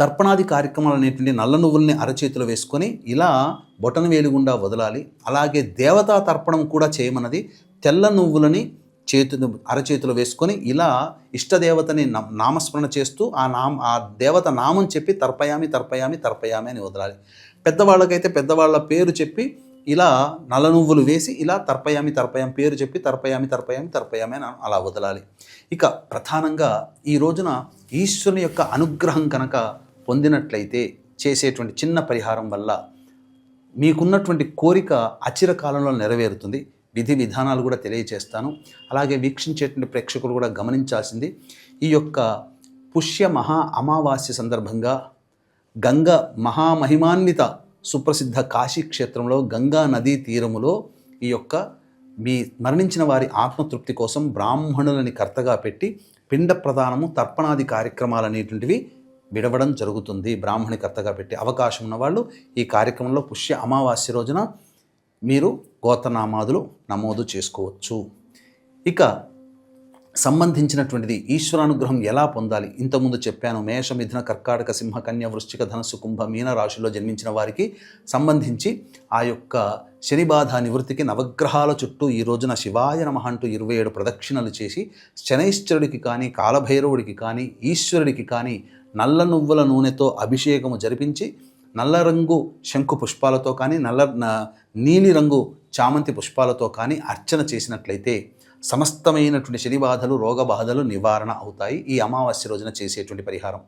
తర్పణాది కార్యక్రమాలు అనేటువంటి నల్ల నువ్వుల్ని అరచేతిలో వేసుకొని ఇలా బొటన వేలుగుండా వదలాలి. అలాగే దేవతా తర్పణం కూడా చేయమన్నది తెల్ల నువ్వులని చేతు అరచేతిలో వేసుకొని ఇలా ఇష్టదేవతని నామస్మరణ చేస్తూ ఆ నామ ఆ దేవత నామం చెప్పి తర్పయామి తర్పయామి తర్పయామి అని వదలాలి. పెద్దవాళ్ళకైతే పెద్దవాళ్ళ పేరు చెప్పి ఇలా నల్ల నువ్వులు వేసి ఇలా తర్పయామి తర్పయాం పేరు చెప్పి తర్పయామి తర్పయామి తర్పయామి అని అలా వదలాలి. ఇక ప్రధానంగా ఈ రోజున ఈశ్వరుని యొక్క అనుగ్రహం కనుక పొందినట్లయితే చేసేటువంటి చిన్న పరిహారం వల్ల మీకున్నటువంటి కోరిక అచిర కాలంలో నెరవేరుతుంది. విధి విధానాలు కూడా తెలియచేస్తాను. అలాగే వీక్షించేటువంటి ప్రేక్షకులు కూడా గమనించాల్సింది ఈ యొక్క పుష్య మహా అమావాస్య సందర్భంగా గంగ మహామహిమాన్విత సుప్రసిద్ధ కాశీ క్షేత్రంలో గంగా నదీ తీరములో ఈ యొక్క మీ మరణించిన వారి ఆత్మతృప్తి కోసం బ్రాహ్మణులని కర్తగా పెట్టి పిండ ప్రదానము తర్పణాది కార్యక్రమాలు అనేటువంటివి విడవడం జరుగుతుంది బ్రాహ్మణి కర్తగా పెట్టి అవకాశం ఉన్నవాళ్ళు ఈ కార్యక్రమంలో పుష్య అమావాస్య రోజున మీరు గోతనామాదులు నమోదు చేసుకోవచ్చు. ఇక సంబంధించినటువంటిది ఈశ్వరానుగ్రహం ఎలా పొందాలి? ఇంతకుముందు చెప్పాను మేష మిథున కర్కాటక సింహ కన్య వృశ్చిక ధనస్సు కుంభ మీన రాశిలో జన్మించిన వారికి సంబంధించి ఆ యొక్క శని బాధ నివృత్తికి నవగ్రహాల చుట్టూ ఈ రోజున శివాయ నమః అంటూ ఇరవై ఏడు ప్రదక్షిణలు చేసి శనైశ్వరుడికి కానీ కాలభైరవుడికి కానీ ఈశ్వరుడికి కానీ నల్ల నువ్వుల నూనెతో అభిషేకము జరిపించి నల్ల రంగు శంకు పుష్పాలతో కానీ నల్ల నీలి రంగు చామంతి పుష్పాలతో కానీ అర్చన చేసినట్లయితే సమస్తమైనటువంటి శని బాధలు రోగ బాధలు నివారణ అవుతాయి. ఈ అమావాస్య రోజున చేసేటువంటి పరిహారం.